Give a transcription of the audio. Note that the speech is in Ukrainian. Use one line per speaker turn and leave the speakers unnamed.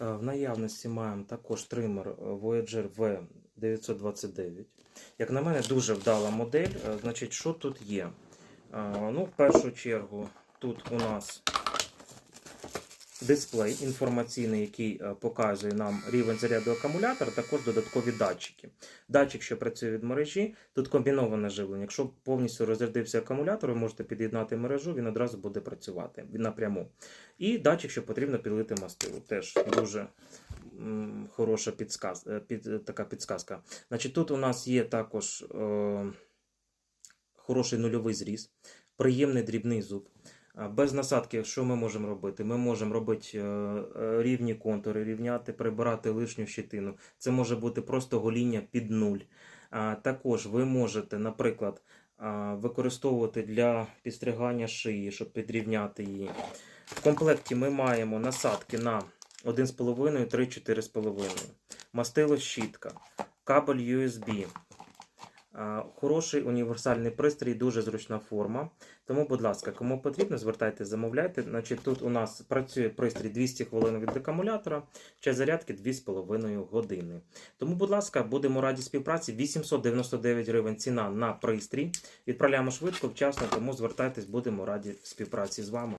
Е, В наявності маємо також тример е, Voyager V929. Як на мене, дуже вдала модель. Е, Значить, що тут є? Ну, в першу чергу, тут у нас дисплей інформаційний, який е, показує нам рівень заряду акумулятора, також додаткові датчики. Датчик, що працює від мережі, тут комбіноване живлення. Якщо повністю розрядився акумулятор, ви можете під'єднати мережу, він одразу буде працювати напряму. І датчик, що потрібно підлити мастилу. Теж дуже хороша підсказ, е, під, е, така підсказка. Значить, тут у нас є також е, хороший нульовий зріз, приємний дрібний зуб. Без насадки, що ми можемо робити? Ми можемо робити е, е, рівні контури, рівняти, прибирати лишню щитину. Це може бути просто гоління під нуль. Також ви можете, наприклад, використовувати для підстригання шиї, щоб підрівняти її. В комплекті ми маємо насадки на 1,5, 3, 4,5, мастило щітка, кабель USB. Хороший універсальний пристрій, дуже зручна форма. Тому, будь ласка, кому потрібно, звертайте, замовляйте. Значить, тут у нас працює пристрій 200 хвилин від акумулятора, час зарядки 2,5 години. Тому, будь ласка, будемо раді співпраці. 899 гривень ціна на пристрій. Відправляємо швидко, вчасно, тому звертайтесь, будемо раді співпраці з вами.